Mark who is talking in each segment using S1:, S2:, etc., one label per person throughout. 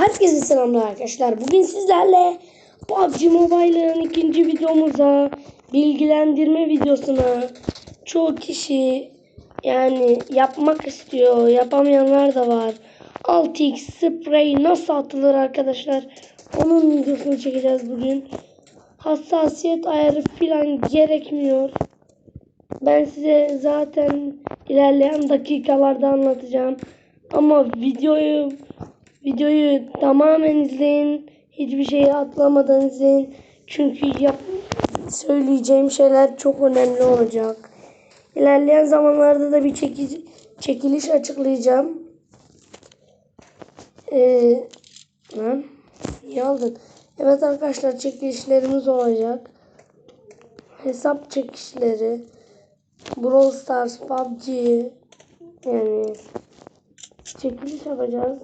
S1: Herkese selamlar arkadaşlar. Bugün sizlerle PUBG Mobile'ın ikinci videomuza bilgilendirme videosuna çoğu kişi yani yapmak istiyor. Yapamayanlar da var. 6x sprey nasıl atılır arkadaşlar? Onun videosunu çekeceğiz bugün. Hassasiyet ayarı falan gerekmiyor. Ben size zaten ilerleyen dakikalarda anlatacağım. Ama videoyu videoyu tamamen izleyin. Hiçbir şeyi atlamadan izleyin. Çünkü yap söyleyeceğim şeyler çok önemli olacak. İlerleyen zamanlarda da bir çeki- çekiliş açıklayacağım. Ee, lan, niye aldın? Evet arkadaşlar çekilişlerimiz olacak. Hesap çekişleri. Brawl Stars, PUBG yani çekiliş yapacağız.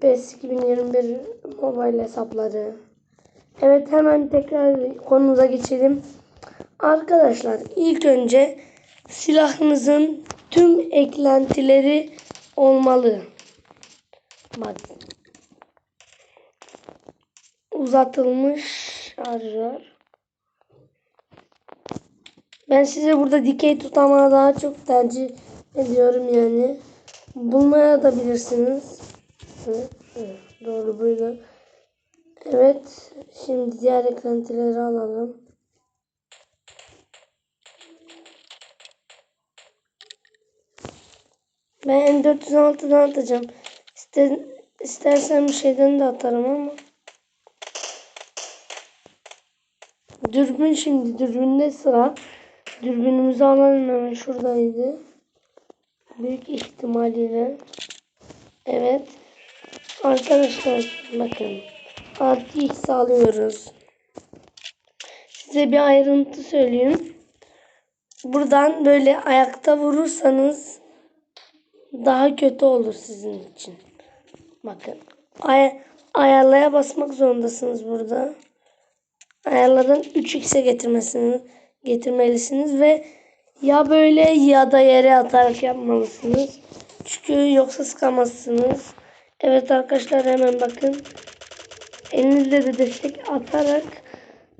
S1: PES 2021 mobile hesapları. Evet hemen tekrar konumuza geçelim. Arkadaşlar ilk önce silahınızın tüm eklentileri olmalı. Bak. Uzatılmış şarjör. Ben size burada dikey tutamağı daha çok tercih ediyorum yani. Bulmaya da bilirsiniz. Evet, doğru böyle. Evet. Şimdi diğer eklentileri alalım. Ben M416'dan atacağım. İster, istersen bir şeyden de atarım ama. Dürbün şimdi. Dürbünde sıra. Dürbünümüzü alalım hemen şuradaydı. Büyük ihtimalle. Evet. Arkadaşlar bakın. Artı X alıyoruz. Size bir ayrıntı söyleyeyim. Buradan böyle ayakta vurursanız daha kötü olur sizin için. Bakın. Ay ayarlaya basmak zorundasınız burada. Ayarlardan 3x'e getirmesini getirmelisiniz ve ya böyle ya da yere atarak yapmalısınız. Çünkü yoksa sıkamazsınız. Evet arkadaşlar hemen bakın. Elinizle de destek atarak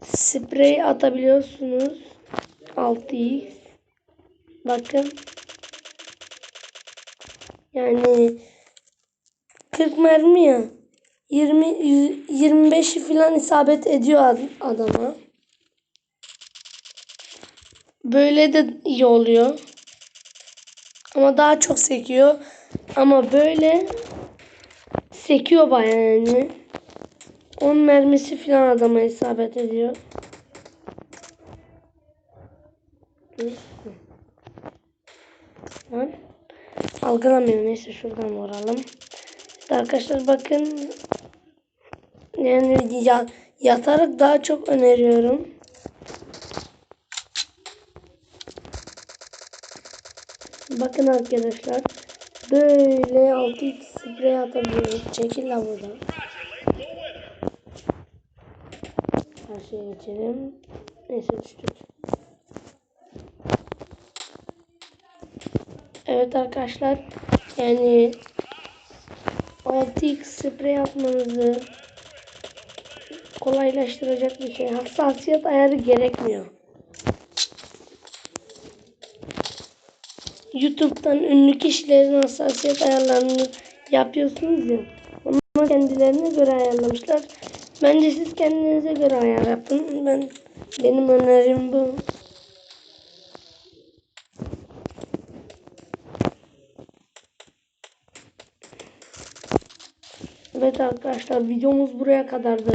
S1: sprey atabiliyorsunuz. 6x. Bakın. Yani 40 mermi ya. 20 25'i falan isabet ediyor ad- adama. Böyle de iyi oluyor. Ama daha çok sekiyor. Ama böyle sekiyor bayağı yani. 10 mermisi falan adama isabet ediyor. Lan. Algılamıyor. Neyse şuradan vuralım. İşte arkadaşlar bakın. Yani ya, yatarak daha çok öneriyorum. Bakın arkadaşlar. Böyle 6x sprey atabiliyoruz. Çekil lan buradan. Karşıya geçelim. Neyse düştük. Evet arkadaşlar. Yani 6x sprey atmanızı kolaylaştıracak bir şey. Hassasiyet ayarı gerekmiyor. YouTube'dan ünlü kişilerin hassasiyet ayarlarını yapıyorsunuz ya. Onlar kendilerine göre ayarlamışlar. Bence siz kendinize göre ayar yapın. Ben benim önerim bu. Evet arkadaşlar videomuz buraya kadardı.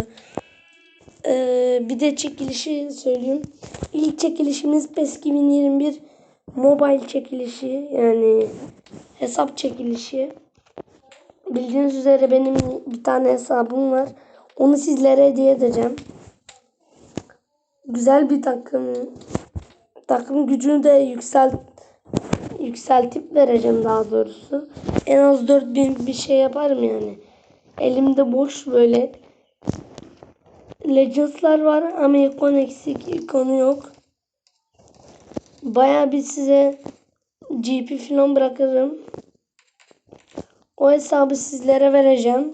S1: Ee, bir de çekilişi söyleyeyim. İlk çekilişimiz PES 2021 mobile çekilişi yani hesap çekilişi. Bildiğiniz üzere benim bir tane hesabım var. Onu sizlere hediye edeceğim. Güzel bir takım. Takım gücünü de yükselt yükseltip vereceğim daha doğrusu. En az 4000 bir şey yaparım yani. Elimde boş böyle. Legends'lar var ama ikon eksik, ikonu yok. Baya bir size GP falan bırakırım. O hesabı sizlere vereceğim.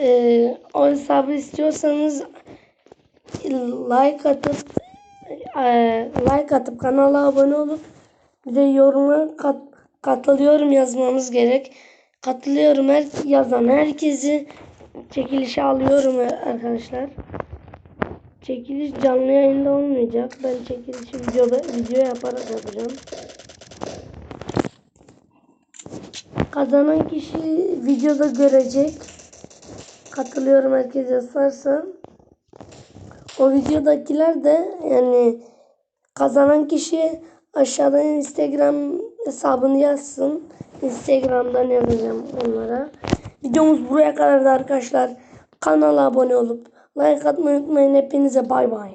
S1: e, o hesabı istiyorsanız like atıp e, like atıp kanala abone olup bir de yoruma kat, katılıyorum yazmamız gerek. Katılıyorum her yazan herkesi çekilişe alıyorum arkadaşlar. Çekiliş canlı yayında olmayacak. Ben çekilişi videoda video yaparak yapacağım. Kazanan kişi videoda görecek. Katılıyorum herkes yazarsa. O videodakiler de yani kazanan kişi aşağıdan Instagram hesabını yazsın. Instagram'dan yazacağım onlara. Videomuz buraya kadardı arkadaşlar. Kanala abone olup like atmayı unutmayın. Hepinize bay bay.